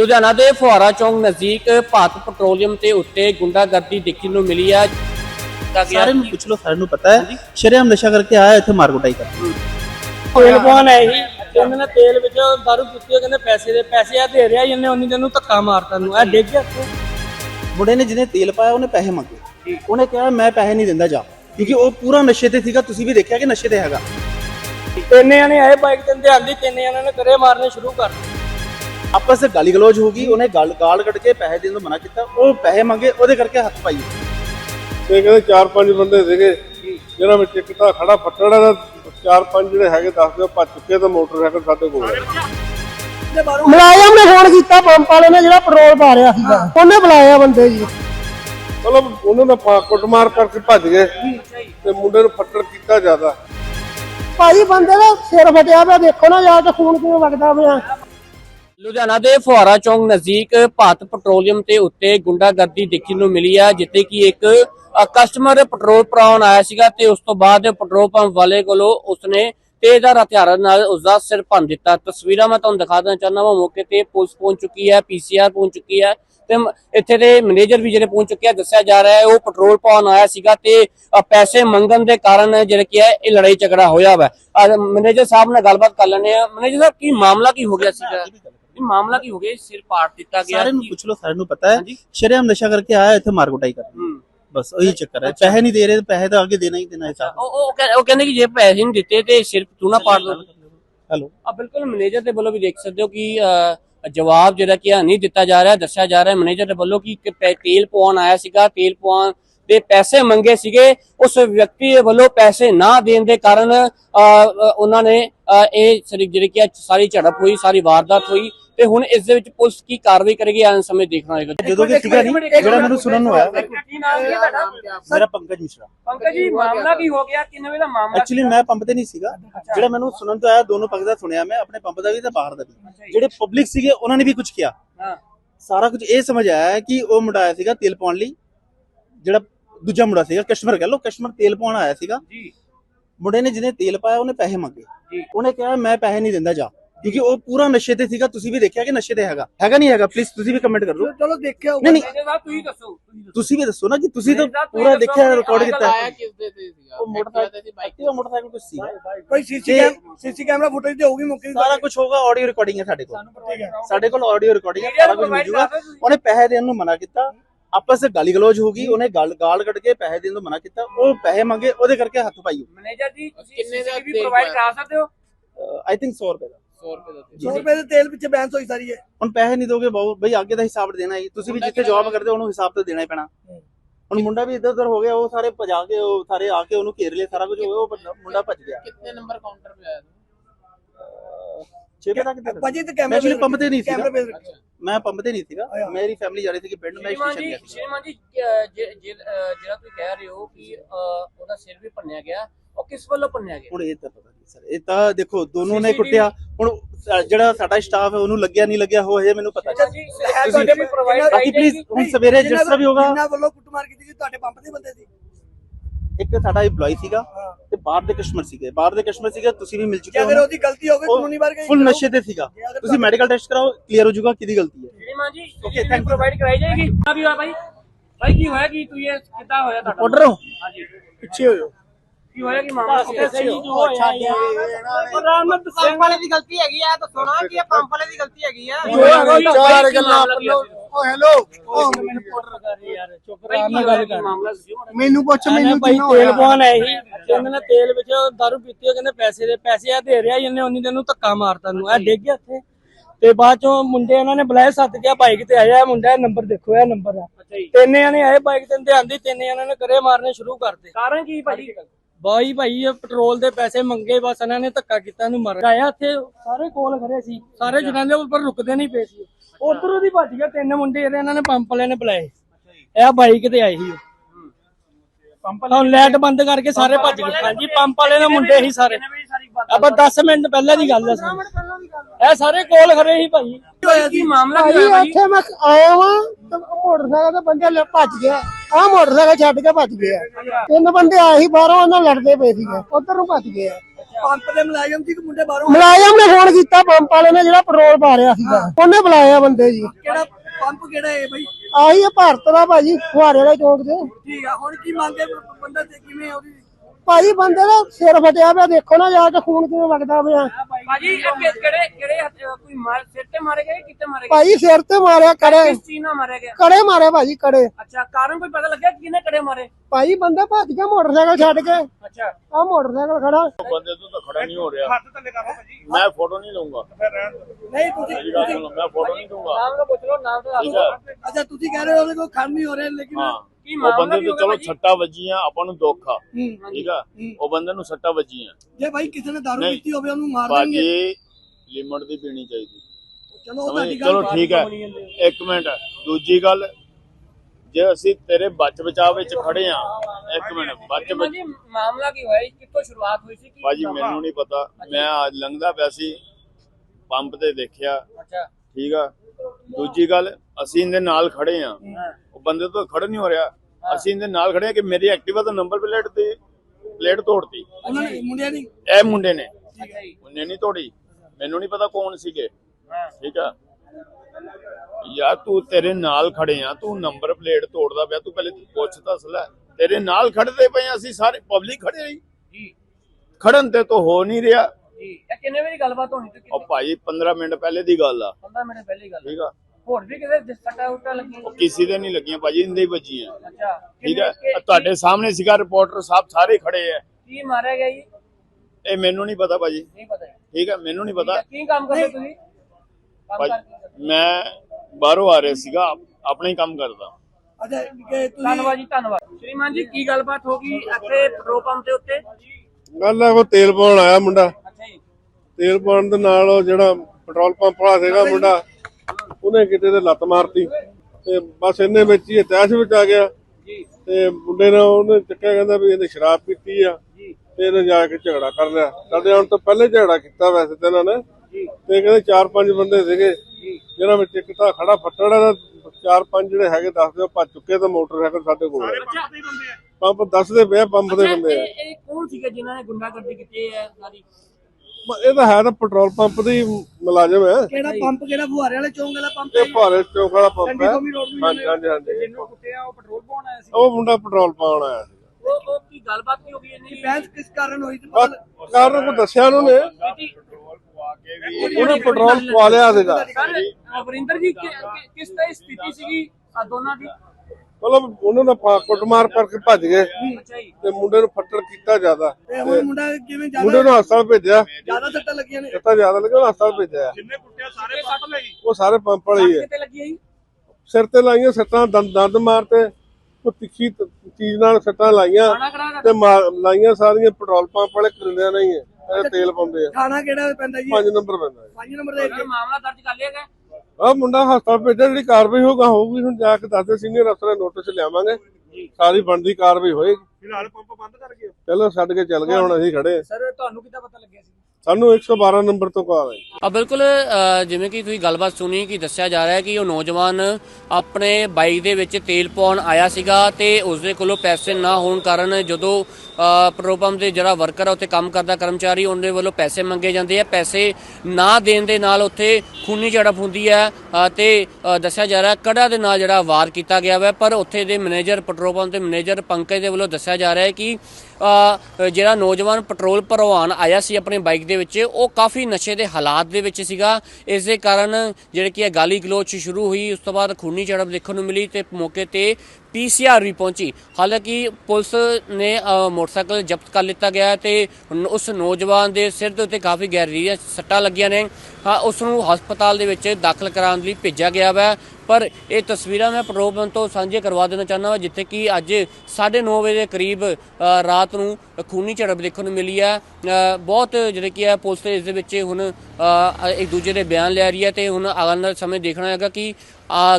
ਲੁਧਿਆਣਾ ਦੇ ਫੁਹਾਰਾ ਚੌਂਕ ਨਜ਼ਦੀਕ ਭਾਰਤ ਪੈਟਰੋਲੀਅਮ ਤੇ ਉੱਤੇ ਗੁੰਡਾਗਰਦੀ ਦੇਖਣ ਨੂੰ ਮਿਲੀ ਹੈ। ਤਾਂ ਗਿਆ ਸਾਰਿਆਂ ਨੂੰ ਪੁੱਛ ਲਓ ਸਾਰਿਆਂ ਨੂੰ ਪਤਾ ਹੈ। ਸ਼ਰੇਆਮ ਨਸ਼ਾ ਕਰਕੇ ਆਇਆ ਇੱਥੇ ਮਾਰਕੁਟਾਈ ਕਰ। ਤੇਲ ਪਵਾਉਣ ਆਏ ਸੀ। ਕਹਿੰਦੇ ਨੇ ਤੇਲ ਵਿੱਚ ਦਾਰੂ ਪੀਤੀ ਹੋਈ, ਕਹਿੰਦੇ ਪੈਸੇ ਦੇ ਪੈਸੇ ਆ ਦੇ ਰਿਹਾ ਇਹਨੇ ਉਹਨੀ ਦਿਨ ਨੂੰ ਧੱਕਾ ਮਾਰਤਾ ਨੂੰ ਇਹ ਡਿੱਗ ਗਿਆ। ਮੁੰਡੇ ਨੇ ਜਿਹਨੇ ਤੇਲ ਪਾਇਆ ਉਹਨੇ ਪੈਸੇ ਮੰਗੇ। ਉਹਨੇ ਕਿਹਾ ਮੈਂ ਪੈਸੇ ਨਹੀਂ ਦਿੰਦਾ ਜਾ। ਕਿਉਂਕਿ ਉਹ ਪੂਰਾ ਨਸ਼ੇ ਤੇ ਸੀਗਾ ਤੁਸੀਂ ਵੀ ਦੇਖਿਆ ਕਿ ਨਸ਼ੇ ਤੇ ਹੈਗਾ। ਤਿੰਨ ਜਣੇ ਆਏ ਬਾਈਕ ਤੇ ਆਂਦੀ ਤਿੰਨ ਜਣਿਆਂ ਨੇ ਕਰੇ ਮਾਰਨੇ ਸ਼ੁਰੂ ਕਰ ਦਿੱਤੇ। ਆਪਸ ਵਿੱਚ ਗਾਲੀ ਗਲੋਚ ਹੋ ਗਈ ਉਹਨੇ ਗਾਲ ਗਾਲ ਕੱਢ ਕੇ ਪੈਸੇ ਦੇਣ ਤੋਂ ਮਨਾ ਕੀਤਾ ਉਹ ਪੈਸੇ ਮੰਗੇ ਉਹਦੇ ਕਰਕੇ ਹੱਥ ਪਾਈ। ਤੇ ਕਹਿੰਦੇ ਚਾਰ ਪੰਜ ਬੰਦੇ ਸੀਗੇ ਜਿਹਨਾਂ ਵਿੱਚ ਇੱਕ ਤਾਂ ਖੜਾ ਫੱਟੜ ਦਾ ਚਾਰ ਪੰਜ ਜਿਹੜੇ ਹੈਗੇ ਦੱਸਦੇ ਭੱਜ ਚੁੱਕੇ ਤੇ ਮੋਟਰਸਾਈਕਲ ਸਾਡੇ ਕੋਲ। ਮੁਲਾਜ਼ਮ ਨੇ ਫੋਨ ਕੀਤਾ ਪੰਪ ਵਾਲੇ ਨੇ ਜਿਹੜਾ ਪੈਟਰੋਲ ਪਾ ਰਿਹਾ ਸੀਗਾ। ਉਹਨੇ ਬੁਲਾਇਆ ਬੰਦੇ ਜੀ। ਮਤਲਬ ਉਹਨਾਂ ਦਾ ਪਾ- ਕੁੱਟਮਾਰ ਕਰਕੇ ਭੱਜ ਗਏ ਤੇ ਮੁੰਡੇ ਨੂੰ ਫੱਟੜ ਕੀਤਾ ਜ਼ਿਆਦਾ। ਭਾਈ ਬੰਦੇ ਦਾ ਸਿਰ ਫਟਿਆ ਪਿਆ ਦੇਖੋ ਨਾ ਯਾਰ ਤੇ ਖੂਨ ਕਿਵੇਂ ਵਗਦਾ ਪਿਆ। ਲੁਧਿਆਣਾ ਦੇ ਫੁਹਾਰਾ ਚੌਂਕ ਨਜ਼ਦੀਕ ਭਾਰਤ ਪੈਟਰੋਲੀਅਮ ਤੇ ਉੱਤੇ ਗੁੰਡਾਗਰਦੀ ਦੇਖਣ ਨੂੰ ਮਿਲੀ ਹੈ, ਜਿੱਥੇ ਕਿ ਇੱਕ ਕਸਟਮਰ ਪੈਟਰੋਲ ਭਰਾਉਣ ਆਇਆ ਸੀਗਾ ਤੇ ਉਸ ਤੋਂ ਬਾਅਦ ਪੈਟਰੋਲ ਪੰਪ ਵਾਲੇ ਕੋਲੋਂ ਉਸਨੇ ਤੇਜ਼ਧਾਰ ਹਥਿਆਰਾਂ ਨਾਲ ਉਸਦਾ ਸਿਰ ਭੰਨ ਦਿੱਤਾ। ਤਸਵੀਰਾਂ ਮੈਂ ਤੁਹਾਨੂੰ ਦਿਖਾ ਦੇਣਾ ਚਾਹੁੰਦਾ ਹਾਂ ਮੌਕੇ ਤੇ ਪੁਲਿਸ ਪਹੁੰਚ ਚੁੱਕੀ ਹੈ ਪੀਸੀਆਰ ਪਹੁੰਚ ਚੁੱਕੀ ਹੈ ਤੇ ਇੱਥੇ ਦੇ ਮੈਨੇਜਰ ਵੀ ਜਿਹੜੇ ਪਹੁੰਚ ਚੁੱਕੇ ਆ, ਦੱਸਿਆ ਜਾ ਰਿਹਾ ਹੈ, ਉਹ ਪੈਟਰੋਲ ਪਾਉਣ ਆਇਆ ਸੀਗਾ ਤੇ ਪੈਸੇ ਮੰਗਣ ਦੇ ਕਾਰਨ ਜਿਹੜਾ ਕੀ ਹੈ, ਇਹ ਲੜਾਈ ਝਗੜਾ ਹੋਇਆ ਵਾ। ਮੈਨੇਜਰ ਸਾਹਿਬ ਨਾਲ ਗੱਲਬਾਤ ਕਰ ਲੈਣੇ ਆ ਮੈਨੇਜਰ ਸਾਹਿਬ, ਕੀ ਮਾਮਲਾ, ਕੀ ਹੋ ਗਿਆ ਸੀਗਾ? ਇਹ ਮਾਮਲਾ ਕੀ ਹੋ ਗਿਆ? ਸਿਰ ਪਾੜ ਦਿੱਤਾ ਗਿਆ ਸਾਰਿਆਂ ਨੂੰ ਪੁੱਛ ਲਓ ਸਾਰਿਆਂ ਨੂੰ ਪਤਾ ਹੈ। ਸ਼ਰੇਆਮ ਨਸ਼ਾ ਕਰਕੇ ਆਇਆ ਇੱਥੇ ਮਾਰਕੁਟਾਈ ਕਰ ਹੂੰ। ਬਸ ਉਹੀ ਚੱਕਰ ਹੈ। ਪੈਸੇ ਨਹੀਂ ਦੇ ਰਹੇ ਪੈਸੇ ਤਾਂ ਅੱਗੇ ਦੇਣਾ ਹੀ ਦੇਣਾ ਹੈ ਸਾਹਿਬ ਉਹ ਉਹ ਕਹਿ- ਉਹ ਕਹਿੰਦੇ ਕਿ ਜੇ ਪੈਸੇ ਨਹੀਂ ਦਿੱਤੇ ਤੇ ਸਿਰ ਤੂੰ ਨਾ ਪਾੜ ਦੋ ਹੈਲੋ। ਆ ਬਿਲਕੁਲ ਮੈਨੇਜਰ ਦੇ ਵੱਲੋਂ ਵੀ ਦੇਖ ਸਕਦੇ ਹੋ ਕਿ ਜਵਾਬ ਜਿਹੜਾ ਕਿ ਨਹੀਂ ਦਿੱਤਾ ਜਾ ਰਿਹਾ ਦੱਸਿਆ ਜਾ ਰਿਹਾ ਮੈਨੇਜਰ ਦੇ ਵੱਲੋਂ ਕਿ ਤੇਲ ਪਵਾਉਣ ਆਇਆ ਸੀਗਾ। ਤੇਲ ਪਵਾਉਣ ਦੇ ਪੈਸੇ ਮੰਗੇ ਸੀਗੇ। ਉਸ ਵਿਅਕਤੀ ਵੱਲੋਂ ਪੈਸੇ ਨਾ ਦੇਣ ਦੇ ਕਾਰਨ ਉਹਨਾਂ ਨੇ ਇਹ ਜਿਹੜੀ ਕਿ ਸਾਰੀ ਝੜਪ ਹੋਈ ਸਾਰੀ ਵਾਰਦਾਤ ਹੋਈ ਤੇ ਹੁਣ ਇਸ ਦੇ ਵਿੱਚ ਪੁਲਿਸ ਕੀ ਕਾਰਵਾਈ ਕਰੇਗੀ ਆਉਣ ਸਮੇਂ ਦੇਖਣਾ ਹੋਏਗਾ। ਜਦੋਂ ਕਿ ਸੀਗਾ ਨਹੀਂ ਜਿਹੜਾ ਮੈਨੂੰ ਸੁਣਨ ਨੂੰ ਆਇਆ। ਕੀ ਨਾਮ ਹੈ ਤੁਹਾਡਾ ਮੇਰਾ ਪੰਕਜ ਮਿਸ਼ਰਾ। ਪੰਕਜ ਜੀ ਮਾਮਲਾ ਕੀ ਹੋ ਗਿਆ? ਕਿੰਨੇ ਵੇ ਦਾ ਮਾਮਲਾ ਐਕਚੁਅਲੀ ਮੈਂ ਪੰਪ ਤੇ ਨਹੀਂ ਸੀਗਾ। ਜਿਹੜਾ ਮੈਨੂੰ ਸੁਣਨ ਤੋਂ ਆਇਆ ਦੋਨੋਂ ਪੱਖ ਦਾ ਸੁਣਿਆ ਮੈਂ ਆਪਣੇ ਪੰਪ ਦਾ ਵੀ ਤੇ ਬਾਹਰ ਦਾ ਵੀ। ਜਿਹੜੇ ਪਬਲਿਕ ਸੀਗੇ ਉਹਨਾਂ ਨੇ ਵੀ ਕੁਝ ਕਿਹਾ। ਹਾਂ। ਸਾਰਾ ਕੁਝ ਇਹ ਸਮਝ ਆਇਆ ਹੈ ਕਿ ਉਹ ਮੁੰਡਾ ਆਇਆ ਸੀਗਾ ਤੇਲ ਪਾਉਣ ਲਈ। ਜਿਹੜਾ ਦੂਜਾ ਮੁੰਡਾ ਸੀਗਾ ਕਸਟਮਰ ਕਹ ਲਓ ਕਸਟਮਰ ਤੇਲ ਪਾਉਣ ਆਇਆ ਸੀਗਾ। ਜੀ। ਮੁੰਡੇ ਨੇ ਜਿਹਨੇ ਤੇਲ ਪਾਇਆ ਉਹਨੇ ਪੈਸੇ ਮੰਗੇ। ਉਹਨੇ ਕਿਹਾ ਮੈਂ ਪੈਸੇ ਨਹੀਂ ਦਿੰਦਾ ਜਾ। ਕਿਉਂਕਿ ਉਹ ਪੂਰਾ ਨਸ਼ੇ ਤੇ ਸੀਗਾ। ਤੁਸੀਂ ਵੀ ਦੇਖਿਆ ਕਿ ਨਸ਼ੇ ਤੇ ਹੈਗਾ। ਹੈਗਾ ਨਹੀਂ ਹੈਗਾ। ਪਲੀਜ਼ ਤੁਸੀਂ ਵੀ ਕਮੈਂਟ ਕਰ। ਦਿਓ ਚਲੋ ਦੇਖਿਆ ਨਹੀਂ ਨਹੀਂ। ਸਾਹਿਬ ਤੁਸੀਂ ਦੱਸੋ ਤੁਸੀਂ ਵੀ ਦੱਸੋ ਨਾ ਕਿ ਤੁਸੀਂ ਤਾਂ ਨਹੀਂ ਪੂਰਾ ਦੇਖਿਆ ਰਿਕਾਰਡ ਕੀਤਾ। ਹੈ ਉਹ ਮੋਟਰਸਾਈਕਲ ਤੇ ਬਾਈਕ ਤੇ। ਮੋਟਰਸਾਈਕਲ ਕੁਝ ਸੀ ਕੋਈ ਸੀਸੀ ਸੀਸੀ ਕੈਮਰਾ ਫੁਟੇਜ ਤੇ ਹੋਊਗੀ ਮੌਕੇ ਸਾਰਾ ਕੁਝ ਹੋਗਾ ਆਡੀਓ ਰਿਕਾਰਡਿੰਗ ਹੈ ਸਾਡੇ ਕੋਲ। ਸਾਡੇ ਕੋਲ ਆਡੀਓ ਰਿਕਾਰਡਿੰਗ ਹੈ ਸਾਰਾ ਕੁਝ ਮਿਲ ਜੂਗਾ। ਉਹਨੇ ਪੈਸੇ ਦੇਣ ਨੂੰ ਮਨਾ ਕੀਤਾ। ਆਪਸ ਵਿੱਚ ਗਾਲੀ ਗਲੋਚ ਹੋ ਗਈ ਉਹਨੇ ਗਾਲ ਗਾਲ ਕੱਢ ਕੇ ਪੈਸੇ ਦੇਣ ਤੋਂ ਮਨਾ ਕੀਤਾ ਉਹ ਪੈਸੇ ਮੰਗੇ ਉਹਦੇ ਕਰਕੇ ਹੱਥ ਪਾਈ ਮੈਨੇਜਰ ਜੀ ਤੁਸੀਂ ਕਿੰਨੇ ਦਾ ਵੀ ਪ੍ਰੋਵਾਈਡ ਕਰਾ ਸਕਦੇ ਹੁਣ ਦੋਗੇ ਬਾਊ ਅੱਗੇ ਦਾ ਹਿਸਾਬ ਦੇਣਾ ਹੈ। ਹਿਸਾਬ ਦੇਣਾ ਪੈਣਾ। ਮੁੰਡਾ ਵੀ ਇੱਧਰ ਉੱਧਰ ਹੋ ਗਿਆ ਉਹ ਸਾਰੇ ਭਜਾ ਕੇ ਉਹ ਸਾਰੇ ਆ ਕੇ ਉਹਨੂੰ ਘੇਰ ਲਿਆ ਸਾਰਾ ਕੁਝ ਹੋ ਗਿਆ ਉਹ ਮੁੰਡਾ ਭੱਜ ਗਿਆ। ਕਿੰਨੇ ਨੰਬਰ ਕਾਊਂਟਰ ਤੇ ਆਇਆ 6 ਵਜੇ ਤੱਕ ਭਾਜੀ ਤੇ ਮੈਂ ਕੈਮਰਾ actually ਪੰਪ ਤੇ ਨਹੀਂ ਪੇ ਮੈਂ ਪੰਪ ਤੇ ਨਹੀਂ ਸੀਗਾ। ਮੇਰੀ ਫੈਮਿਲੀ ਜਾ ਰਹੀ ਸੀ ਕਿ ਪਿੰਡ ਮੈਂ ਸਟੇਸ਼ਨ ਜੀ ਗਿਆ ਸੀ ਸ਼੍ਰੀਮਾਨ ਜੀ ਜਿਹੜਾ ਤੁਸੀਂ ਕਹਿ ਰਹੇ ਹੋ ਕਿ ਉਹਦਾ ਸਿਰ ਵੀ ਭੰਨਿਆ ਗਿਆ ਉਹ ਕਿਸ ਵੱਲੋਂ ਭੰਨਿਆ ਗਿਆ? ਹੁਣ ਇਹ ਤਾਂ ਪਤਾ ਨਹੀਂ ਸਰ ਇਹ ਤਾਂ ਦੇਖੋ ਦੋਨੋਂ ਨੇ ਕੁੱਟਿਆ। ਹੁਣ ਸਾ- ਜਿਹੜਾ ਸਾਡਾ ਸਟਾਫ ਹੈ ਉਹਨੂੰ ਲੱਗਿਆ ਨਹੀਂ ਲੱਗਿਆ ਹੋ ਹਜੇ ਮੈਨੂੰ ਪਤਾ ਨਹੀਂ ਜੀ ਤੁਸੀਂ- ਤੁਹਾਡੇ ਵੀ ਪ੍ਰੋਵਾਈਡ ਬਾਕੀ ਪਲੀਜ਼ ਹੁਣ ਸਵੇਰੇ ਜਿਸ ਤਰ੍ਹਾਂ ਵੀ ਹੋਗਾ ਜਿੰਨਾ ਵੱਲੋਂ ਕੁੱਟਮਾਰ ਕੀਤੀ ਸੀ ਤੁਹਾਡੇ ਪੰਪ ਦੇ ਬੰਦੇ ਸੀ ਇੱਕ ਸਾਡਾ EMPLOYE ਸੀਗਾ। ਤੇ ਬਾਹਰ ਦੇ ਕਸਟਮਰ ਸੀਗੇ ਬਾਹਰ ਦੇ ਕਸਟਮਰ ਸੀਗੇ ਤੁਸੀਂ ਵੀ ਮਿਲ ਚੁੱਕੇ ਜੇ ਅਗਰ ਹੋ ਉਹਦੀ ਗਲਤੀ ਹੋ ਗਈ ਕਾਨੂੰਨੀ ਵਾਰ ਗਈ ਫੁੱਲ ਨਸ਼ੇ ਤੇ ਸੀਗਾ। ਤੁਸੀਂ ਮੈਡੀਕਲ ਟੈਸਟ ਕਰਾਓ ਕਲੀਅਰ ਹੋ ਜਾਊਗਾ ਕਿਹਦੀ ਗਲਤੀ ਹੈ। ਸ਼੍ਰੀਮਾਨ ਜੀ Okay, okay, thank you. Provide ਕਰਾਈ ਜਾਏਗੀ? ਆ ਵੀ ਹੋਇਆ ਭਾਈ ਭਾਈ ਕੀ ਹੋਇਆ ਕੀ ਤੁਸੀਂ ਇਹ ਕਿੱਦਾਂ ਹੋਇਆ ਤੁਹਾਡਾ? ਆਰਡਰ ਹੋ? ਹਾਂਜੀ। ਪਿੱਛੇ ਹੋ ਜਾਓ ਕੀ ਹੋਇਆ ਕੀ ਮਾਮਲਾ ਕੀ ਸਹੀ ਜੋ ਹੋਇਆ ਯਾਰ ਰਾਮਤ ਸਿੰਘ ਵਾਲੇ ਦੀ ਗਲਤੀ ਹੈਗੀ ਆ ਦੱਸੋ ਨਾ ਕਿ ਇਹ ਪੰਪ ਵਾਲੇ ਦੀ ਗਲਤੀ ਹੈਗੀ ਆ? ਚਾਰ ਗੱਲਾਂ ਓ ਹੈਲੋ ਯਾਰ ਚੁੱਪ ਆਰਾਮ ਨਾਲ ਗੱਲ ਕਰ। ਮਾਮਲਾ ਸੀ ਮੈਨੂੰ ਪੁੱਛ ਮੈਨੂੰ ਭਾਈ ਤੇਲ ਪਵਾਉਣ ਆਏ ਸੀ ਕਹਿੰਦੇ ਨੇ ਤੇਲ ਵਿੱਚ ਦਾਰੂ ਪੀਤੀ ਹੋਈ, ਕਹਿੰਦੇ ਪੈਸੇ ਦੇ ਪੈਸੇ ਆ ਦੇ ਰਿਹਾ ਇਹਨੇ ਉਹਨੀ ਦਿਨ ਨੂੰ ਧੱਕਾ ਮਾਰਤਾ ਨੂੰ ਇਹ ਡਿੱਗ ਗਿਆ ਇੱਥੇ ਤੇ ਬਾਅਦ ਚੋਂ ਮੁੰਡੇ ਇਹਨਾਂ ਨੇ ਸੱਤ ਗਿਆ ਬਾਈਕ ਤੇ ਆਇਆ ਇਹ ਮੁੰਡਾ ਨੰਬਰ ਦੇਖੋ ਇਹ ਨੰਬਰ ਆ। ਅੱਛਾ ਜੀ। ਤਿੰਨ ਜਣੇ ਆਏ ਬਾਈਕ ਤੇ ਆਂਦੀ ਤਿੰਨ ਜਣਿਆਂ ਨੇ ਕਰੇ ਮਾਰਨੇ ਸ਼ੁਰੂ ਕਰਤੇ। ਕਾਰਨ ਕੀ ਭਾਜੀ? ਬਾਈ ਭਾਈ ਇਹ ਪੈਟਰੋਲ ਦੇ ਪੈਸੇ ਮੰਗੇ ਬਸ ਇਹਨਾਂ ਨੇ ਧੱਕਾ ਕੀਤਾ ਇਹਨੂੰ ਮਾਰ ਆਇਆ ਇੱਥੇ ਸਾਰੇ ਕੋਲ ਖੜੇ ਸੀ ਸਾਰੇ ਜਨਾਨੇ ਉੱਪਰ ਰੁਕਦੇ ਨਹੀਂ ਪਏ ਸੀ। ਉਧਰੋਂ ਦੀ ਭੱਜ ਗਿਆ ਤਿੰਨ ਮੁੰਡੇ ਇਹਦੇ ਇਹਨਾਂ ਨੇ ਪੰਪ ਵਾਲਿਆਂ ਨੇ ਬੁਲਾਏ। ਇਹ ਬਾਈਕ ਤੇ ਆਏ ਸੀ ਪੰਪ ਹੁਣ ਲਾਈਟ ਬੰਦ ਕਰਕੇ ਸਾਰੇ ਭੱਜ ਗਏ। ਹਾਂਜੀ ਪੰਪ ਵਾਲੇ ਦੇ ਮੁੰਡੇ ਸੀ ਸਾਰੇ ਆਪਾਂ 10 ਮਿੰਟ ਪਹਿਲਾਂ ਦੀ ਗੱਲ ਦੱਸਾਂ ਇਹ ਸਾਰੇ ਕੋਲ ਖੜੇ ਸੀ ਭਾਈ। ਕੀ ਮਾਮਲਾ ਕੀ ਭਾਜੀ ਹੋਇਆ ਭਾਜੀ ਇੱਥੇ ਮੈਂ ਆਇਆ ਵਾਂ ਤੇ ਮੋਟਰਸਾਈਕਲ ਤੇ ਬੰਦੇ ਲੈ ਭੱਜ ਗਿਆ। ਆ ਮੋਟਰਸਾਈਕਲ ਛੱਡ ਕੇ ਭੱਜ ਗਿਆ। ਤਿੰਨ ਬੰਦੇ ਆਏ ਸੀ ਬਾਹਰੋਂ ਉਹਨਾਂ ਲੜਦੇ ਪਏ ਸੀਗੇ। ਉਧਰ ਨੂੰ ਭੱਜ ਗਏ। ਪੰਪ ਦੇ ਮੁਲਾਜ਼ਮ ਸੀ ਕਿ ਮੁੰਡੇ ਬਾਹਰੋਂ ਮੁਲਾਜ਼ਮ ਨੇ ਫੋਨ ਕੀਤਾ ਪੰਪ ਵਾਲੇ ਨੇ ਜਿਹੜਾ ਪੈਟਰੋਲ ਪਾ ਰਿਹਾ ਸੀਗਾ। ਉਹਨੇ ਬੁਲਾਇਆ ਬੰਦੇ ਜੀ। ਕਿਹੜਾ ਪੰਪ ਕਿਹੜਾ ਹੈ ਬਈ? ਆਹੀ ਹੈ ਭਾਰਤ ਦਾ ਭਾਜੀ ਫੁਹਾਰੇ ਵਾਲੇ ਚੌਂਕ ਤੇ। ਠੀਕ ਆ ਹੁਣ ਕੀ ਮੰਗੇ ਬੰਦਾ ਤੇ ਕਿਵੇਂ ਉਹਦੀ? ਭਾਜੀ ਬੰਦੇ ਦਾ ਸਿਰ ਫਟਿਆ ਪਿਆ ਦੇਖੋ ਨਾ ਜਾ ਕੇ ਖੂਨ ਕਿਵੇਂ ਵਗਦਾ ਪਿਆ। ਭਾਜੀ ਇਹ ਕਿਹੜੇ ਕਿਹੜੇ ਹੱਥ- ਕੋਈ ਮਾਰ ਸਿਰ ਤੇ ਮਾਰੇ ਗਏ ਕਿੱਥੇ ਮਾਰੇ ਗਏ? ਭਾਜੀ ਸਿਰ ਤੇ ਮਾਰਿਆ ਕੜੇ। ਕਿਸ ਚੀਜ਼ ਨਾਲ ਮਾਰੇ ਗਏ ਕੜੇ ਮਾਰੇ ਭਾਜੀ ਕੜੇ। ਅੱਛਾ ਕਾਰਨ ਕੋਈ ਪਤਾ ਲੱਗਿਆ ਕਿ ਕਿਹਨੇ ਕੜੇ ਮਾਰੇ? ਭਾਜੀ ਬੰਦਾ ਭੱਜ ਗਿਆ ਮੋਟਰਸਾਈਕਲ ਛੱਡ ਕੇ। ਅੱਛਾ। ਆ ਮੋਟਰਸਾਈਕਲ ਖੜਾ। ਬੰਦੇ ਤੋਂ ਤਾਂ ਖੜਾ ਨਹੀਂ ਹੋ ਰਿਹਾ। ਮੈਂ ਫੋਟੋ ਨਹੀਂ ਲਊਂਗਾ। ਨਹੀਂ ਤੁਸੀਂ ਮੇਰੀ ਗੱਲ ਸੁਣੋ ਮੈਂ ਫੋਟੋ ਨਹੀਂ ਦਊਂਗਾ। ਨਾਮ ਦਾ ਪੁੱਛ ਲਓ ਨਾਮ ਦਾ ਠੀਕ ਹੈ। ਅੱਛਾ ਤੁਸੀਂ ਕਹਿ ਰਹੇ ਹੋ ਉਹਦੇ ਕੋਲ ਖੜ ਨਹੀਂ ਹੋ ਰਿਹਾ ਲੇਕਿਨ ਹਾਂ। ਉਹ ਬੰਦੇ ਤੇ ਚਲੋ ਭਾਜੀ? ਸੱਟਾਂ ਵੱਜੀਆਂ ਆਪਾਂ ਨੂੰ ਦੁੱਖ ਆ। ਠੀਕ ਆ? ਉਹ ਬੰਦੇ ਨੂੰ ਸੱਟਾਂ ਵੱਜੀਆਂ। ਜੇ ਭਾਈ ਕਿਸੇ ਨੇ ਦਾਰੂ। ਪੀਤੀ ਹੋਵੇ ਉਹਨੂੰ ਮਾਰ ਦੇਣਗੇ। ਬਾਜੀ ਲਿਮਟ ਦੀ ਪੀਣੀ ਚਾਹੀਦੀ। ਚਲੋ ਠੀਕ ਹੈ ਇੱਕ ਮਿੰਟ। ਦੂਜੀ ਗੱਲ ਜੇ ਅਸੀਂ ਤੇਰੇ ਬਚ ਬਚਾਅ ਵਿੱਚ ਖੜੇ ਆ ਇੱਕ ਮਿੰਟ ਬਚ ਬਚ ਮਾਮਲਾ ਕੀ ਹੋਇਆ? ਕਿੱਥੋਂ ਸ਼ੁਰੂਆਤ ਹੋਈ ਸੀ? ਕੀ ਬਾਜੀ ਮੈਨੂੰ ਨਹੀਂ ਪਤਾ। ਮੈਂ ਅੱਜ ਲੰਘਦਾ ਪਿਆ ਸੀ ਪੰਪ ਤੇ ਦੇਖਿਆ। ਅੱਛਾ। ਠੀਕ ਆ? ਦੂਜੀ ਗੱਲ ਅਸੀਂ ਇਹਦੇ ਨਾਲ ਖੜੇ ਆ। ਉਹ ਬੰਦੇ ਤੋਂ ਖੜ ਨਹੀਂ ਹੋ ਰਿਹਾ। ਅਸੀਂ ਇਹਦੇ ਨਾਲ ਖੜੇ ਆ ਕਿ ਮੇਰੀ ਐਕਟਿਵਾ ਦਾ ਨੰਬਰ ਪਲੇਟ ਤੇ ਪਲੇਟ ਤੋੜਤੀ। ਉਹਨਾਂ ਨੇ ਮੁੰਡਿਆਂ ਨੇ ਇਹ ਮੁੰਡੇ ਨੇ। ਉਹਨੇ ਨਹੀਂ ਤੋੜੀ। ਮੈਨੂੰ ਨਹੀਂ ਪਤਾ ਕੌਣ ਸੀਗੇ। ਠੀਕ ਆ। ਯਾ ਤੂੰ ਤੇਰੇ ਨਾਲ ਖੜੇ ਆ ਤੂੰ ਨੰਬਰ ਪਲੇਟ ਤੋੜਦਾ ਪਿਆ ਤੂੰ ਪਹਿਲੇ ਪੁੱਛ ਤਾਂ ਸਲਾ। ਤੇਰੇ ਨਾਲ ਖੜਦੇ ਪਏ ਆ, ਅਸੀਂ ਸਾਰੇ ਪਬਲਿਕ ਖੜੇ ਰਹੀ ਜੀ। ਖੜਨ ਤੇ ਤਾਂ ਹੋ ਨਹੀਂ ਰਿਹਾ। ਜੀ। ਇਹ ਕਿੰਨੇ ਵਜੇ ਗੱਲਬਾਤ ਹੋਣੀ ਤੇ ਉਹ ਭਾਈ 15 ਮਿੰਟ ਪਹਿਲੇ ਦੀ ਗੱਲ ਆ। 15 ਮਿੰਟ ਪਹਿਲੇ ਹੀ ਗੱਲ। ਠੀਕ ਆ। ਹੋਰ ਵੀ ਕਿਤੇ ਜਿਸ ਸੱਟਾ ਉੱਟਾ ਲੱਗੀ ਉਹ ਕਿਸੇ ਦੇ ਨਹੀਂ ਲੱਗੀਆਂ ਭਾਜੀ ਇੰਦੇ ਹੀ ਵੱਜੀਆਂ। ਅੱਛਾ ਠੀਕ ਹੈ ਤੁਹਾਡੇ ਸਾਹਮਣੇ ਸੀਗਾ ਰਿਪੋਰਟਰ ਸਾਹਿਬ ਸਾਰੇ ਖੜੇ ਆ। ਕੀ ਮਾਰਿਆ ਗਿਆ ਜੀ? ਇਹ ਮੈਨੂੰ ਨਹੀਂ ਪਤਾ ਭਾਜੀ। ਨਹੀਂ ਪਤਾ। ਠੀਕ ਹੈ ਮੈਨੂੰ ਨਹੀਂ ਪਤਾ। ਕੀ ਕੰਮ ਕਰਦੇ ਤੁਸੀਂ? ਕੰਮ ਭਾਜੀ ਕਰਦੇ ਮੈਂ ਬਾਹਰੋਂ ਆ ਰਿਹਾ ਸੀਗਾ ਆਪਣਾ ਹੀ ਕੰਮ ਕਰਦਾ। ਅੱਛਾ ਕਿ ਤੁਸੀਂ ਧੰਨਵਾਦ ਜੀ ਧੰਨਵਾਦ। ਸ਼੍ਰੀਮਾਨ ਜੀ ਕੀ ਗੱਲਬਾਤ ਹੋ ਗਈ ਇੱਥੇ ਪੈਟਰੋਲ ਪੰਪ ਦੇ ਉੱਤੇ? ਗੱਲ ਆ ਕੋ ਤੇਲ ਪਾਉਣ ਆਇਆ ਮੁੰਡਾ। ਅੱਛਾ ਜੀ। ਤੇਲ ਪਾਉਣ ਦੇ ਨਾਲ ਉਹ ਜਿਹੜਾ ਪੈਟਰੋਲ ਪੰਪ ਵਾਲਾ ਸੀਗਾ ਮੁੰਡਾ। ਉਹਨੇ ਕਿਤੇ ਤੇ ਲੱਤ ਮਾਰਤੀ ਤੇ ਬਸ ਇਹਨੇ ਵਿੱਚ ਹੀ ਤੈਸ਼ ਵਿੱਚ ਆ ਗਿਆ। ਜੀ। ਤੇ ਮੁੰਡੇ ਨੇ ਉਹਨੇ ਚੱਕਿਆ ਕਹਿੰਦਾ ਵੀ ਇਹਨੇ ਸ਼ਰਾਬ ਪੀਤੀ ਆ ਜੀ। ਤੇ ਇਹਨੇ ਜਾ ਕੇ ਝਗੜਾ ਕਰ ਲਿਆ। ਸਾਡੇ ਆਉਣ ਤੋਂ ਪਹਿਲੇ ਝਗੜਾ ਕੀਤਾ ਵੈਸੇ ਤਾਂ ਇਹਨਾਂ ਨੇ। ਜੀ। ਤੇ ਕਹਿੰਦੇ ਚਾਰ ਪੰਜ ਬੰਦੇ ਸੀਗੇ ਜਿਹਨਾਂ ਵਿੱਚ ਇੱਕ ਤਾਂ ਖੜਾ ਫੱਟੜ ਦਾ ਚਾਰ ਪੰਜ ਜਿਹੜੇ ਹੈਗੇ ਦੱਸਦੇ ਉਹ ਭੱਜ ਚੁੱਕੇ ਤੇ ਮੋਟਰਸਾਈਕਲ ਸਾਡੇ ਕੋਲ ਪੰਪ ਦੱਸਦੇ ਪਏ ਆ, ਪੰਪ ਦੇ ਬੰਦੇ ਆ। ਇਹ ਇਹ ਕੌਣ ਸੀਗੇ ਜਿਨ੍ਹਾਂ ਨੇ ਗੁੰਡਾਗਰਦੀ ਕੀਤੀ ਹੈ ਸਾਰੀ? ਇਹ ਤਾਂ ਹੈ ਤਾਂ ਪੈਟਰੋਲ ਪੰਪ ਦੀ ਮੁਲਾਜ਼ਮ ਹੈ। ਕਿਹੜਾ ਪੰਪ ਕਿਹੜਾ ਫੁਹਾਰੇ ਵਾਲੇ ਚੌਂਕ ਵਾਲਾ ਪੰਪ ਇਹ ਭਾਰਤ ਚੌਕ ਵਾਲਾ ਪੰਪ ਹੈ। ਕੌਮੀ ਰੋਡ ਨੂੰ ਹਾਂਜੀ ਹਾਂਜੀ ਹਾਂਜੀ। ਜਿਹਨੂੰ ਕੁੱਟਿਆ ਉਹ ਪੈਟਰੋਲ ਪਾਉਣ ਆਇਆ ਸੀ। ਉਹ ਮੁੰਡਾ ਪੈਟਰੋਲ ਪਾਉਣ ਆਇਆ ਸੀ। ਉਹ ਉਹ ਕੀ ਗੱਲਬਾਤ ਹੋ ਗਈ ਇੰਨੀ? ਬਹਿਸ ਕਿਸ ਕਾਰਨ ਹੋਈ ਬਸ ਕਾਰਨ ਕੋ ਦੱਸਿਆ ਉਹਨੇ। ਉਹਨੇ ਪੈਟਰੋਲ ਪਵਾ ਲਿਆ ਸੀਗਾ। ਵਰਿੰਦਰ ਜੀ ਕਿਸ ਤਰ੍ਹਾਂ ਸਥਿਤੀ ਸੀਗੀ? ਆ ਦੋਨਾਂ ਦੀ। ਮਤਲਬ ਉਹਨਾਂ ਨੇ ਪਾ- ਕੁੱਟਮਾਰ ਕਰਕੇ ਭੱਜ ਗਏ ਤੇ ਮੁੰਡੇ ਨੂੰ ਫੱਟੜ ਕੀਤਾ ਜ਼ਿਆਦਾ। ਤੇ ਹੁਣ ਮੁੰਡਾ ਕਿਵੇਂ ਮੁੰਡੇ ਜ਼ਿਆਦਾ ਨੂੰ ਹਸਪਤਾਲ ਭੇਜਿਆ। ਜ਼ਿਆਦਾ ਸੱਟਾਂ ਲੱਗੀਆਂ ਨੇ। ਕਿਤਾ ਜ਼ਿਆਦਾ ਲੱਗਿਆ ਉਹਨੂੰ ਹਸਪਤਾਲ ਭੇਜਿਆ। ਸਾਰੇ ਸੱਟ ਉਹ ਸਾਰੇ ਪੰਪ ਵਾਲੇ ਹੀ ਹੈ। ਕਿਤੇ ਲੱਗੀ ਹੈ ਜੀ ਸਿਰ ਤੇ ਲਾਈਆਂ ਸੱਟਾਂ ਦੰਦ ਦੰਦ ਮਾਰਤੇ ਉਹ ਤਿੱਖੀ ਚੀਜ਼ ਨਾਲ ਸੱਟਾਂ ਲਾਈਆਂ ਖਾਣਾ ਤੇ ਲਾਈਆਂ ਸਾਰੀਆਂ ਪੈਟਰੋਲ ਪੰਪ ਵਾਲੇ ਕਰਿੰਦਿਆਂ ਨਹੀਂ ਹੈ ਇਹ ਤੇਲ ਪਾਉਂਦੇ ਆ। ਥਾਣਾ ਕਿਹੜਾ ਪੈਂਦਾ ਜੀ? 5 ਨੰਬਰ ਪੈਂਦਾ ਹੈ 5 ਨੰਬਰ ਦੇ ਇਹ ਮਾਮਲਾ ਦਰਜ ਕਰ ਲਿਆ ਗਿਆ। ਆ ਮੁੰਡਾ ਹਸਪਤਾਲ ਭੇਜਿਆ ਜਿਹੜੀ ਕਾਰਵਾਈ ਹੋਊਗਾ ਹੋਊਗੀ ਹੁਣ ਜਾ ਕੇ ਦੱਸਦੇ ਸੀਨੀਅਰ ਅਫਸਰਾਂ ਨੋਟਿਸ ਲਿਆਵਾਂਗੇ। ਸਾਰੀ ਬਣਦੀ ਕਾਰਵਾਈ ਹੋਏਗੀ। ਫਿਲਹਾਲ ਪੰਪ ਬੰਦ ਕਰ ਗਏ। ਚਲੋ ਛੱਡ ਕੇ ਚੱਲ ਗਏ ਹੁਣ ਅਸੀਂ ਖੜੇ। ਸਰ ਤੁਹਾਨੂੰ ਕਿੱਦਾਂ ਪਤਾ ਲੱਗਿਆ ਸੀ? ਸਾਨੂੰ 112 ਨੰਬਰ ਤੋਂ ਕਾਲ ਆਈ। ਆ ਬਿਲਕੁਲ ਜਿਵੇਂ ਕਿ ਤੁਸੀਂ ਗੱਲਬਾਤ ਸੁਣੀ ਕਿ ਦੱਸਿਆ ਜਾ ਰਿਹਾ ਹੈ ਕਿ ਉਹ ਨੌਜਵਾਨ ਆਪਣੇ ਬਾਈਕ ਦੇ ਵਿੱਚ ਤੇਲ ਪਾਉਣ ਆਇਆ ਸੀਗਾ ਤੇ ਉਸ ਦੇ ਕੋਲੋਂ ਪੈਸੇ ਨਾ ਹੋਣ ਕਾਰਨ ਜਦੋਂ ਪੈਟਰੋਲ ਪੰਪ ਦੇ ਜਿਹੜਾ ਵਰਕਰ ਆ ਉੱਥੇ ਕੰਮ ਕਰਦਾ ਕਰਮਚਾਰੀ ਉਹਦੇ ਵੱਲੋਂ ਪੈਸੇ ਮੰਗੇ ਜਾਂਦੇ ਆ। ਪੈਸੇ ਨਾ ਦੇਣ ਦੇ ਨਾਲ ਉੱਥੇ ਖੂਨੀ ਝੜਪ ਹੁੰਦੀ ਹੈ ਅ, ਤੇ ਦੱਸਿਆ ਜਾ ਰਿਹਾ ਕੜਾ ਦੇ ਨਾਲ ਜਿਹੜਾ ਵਾਰ ਕੀਤਾ ਗਿਆ ਵਾ ਪਰ ਉੱਥੇ ਦੇ ਮੈਨੇਜਰ ਪੈਟਰੋਲ ਪੰਪ ਦੇ ਮੈਨੇਜਰ ਪੰਕਜ ਦੇ ਵੱਲੋਂ ਦੱਸਿਆ ਜਾ ਰਿਹਾ ਹੈ ਕਿ ਜਿਹੜਾ ਨੌਜਵਾਨ ਪੈਟਰੋਲ ਭਰਵਾਉਣ ਆਇਆ ਸੀ ਆਪਣੀ ਬਾਈਕ ਦੇ ਵਿੱਚ, ਉਹ ਕਾਫੀ ਨਸ਼ੇ ਦੇ ਹਾਲਾਤ ਦੇ ਵਿੱਚ ਸੀਗਾ। ਇਸ ਦੇ ਕਾਰਨ ਜਿਹੜੇ ਕਿ ਇਹ ਗਾਲੀ ਗਲੋਚ ਸ਼ੁਰੂ ਹੋਈ, ਉਸ ਤੋਂ ਬਾਅਦ ਖੂਨੀ ਝੜਪ ਦੇਖਣ ਨੂੰ ਮਿਲੀ ਤੇ ਮੌਕੇ ਤੇ ਪੀਸੀਆਰ ਵੀ ਪਹੁੰਚੀ। ਹਾਲਾਂਕਿ ਪੁਲਿਸ ਨੇ ਮੋਟਰਸਾਈਕਲ ਜ਼ਬਤ ਕਰ ਲਿੱਤਾ ਗਿਆ ਹੈ ਤੇ ਉਸ ਨੌਜਵਾਨ ਦੇ ਸਿਰ ਦੇ ਉੱਤੇ ਕਾਫੀ ਗਹਿਰੀਆਂ ਸੱਟਾਂ ਲੱਗੀਆਂ ਨੇ। ਹਾਂ, ਉਸ ਨੂੰ ਹਸਪਤਾਲ ਦੇ ਵਿੱਚ ਦਾਖਲ ਕਰਾਉਣ ਲਈ ਭੇਜਿਆ ਗਿਆ ਵਾ। ਪਰ ਇਹ ਤਸਵੀਰਾਂ ਮੈਂ ਪੈਟਰੋਲ ਪੰਪ ਤੋਂ ਸਾਂਝੇ ਕਰਵਾ ਦੇਣਾ ਚਾਹੁੰਦਾ ਹਾਂ ਜਿੱਥੇ ਕਿ ਅੱਜ 9:30 ਵਜੇ ਦੇ ਕਰੀਬ ਰਾਤ ਨੂੰ ਖੂਨੀ ਝੜਪ ਦੇਖਣ ਨੂੰ ਮਿਲੀ ਹੈ। ਬਹੁਤ, ਜਿਹੜੇ ਕਿ ਹੈ, ਪੁਲਿਸ ਇਸ ਦੇ ਵਿੱਚ ਹੁਣ ਇੱਕ ਦੂਜੇ ਦੇ ਬਿਆਨ ਲੈ ਰਹੀ ਹੈ ਤੇ ਹੁਣ ਆਉਣ ਵਾਲੇ ਸਮੇਂ ਦੇਖਣਾ ਹੈਗਾ ਕਿ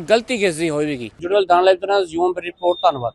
ਗਲਤੀ ਕਿਸ ਦੀ ਹੋਵੇਗੀ। ਜੁੜਲ ਦਾਨ ਤਰ੍ਹਾਂ ਜ਼ੂਮ ਰਿਪੋਰਟ, ਧੰਨਵਾਦ।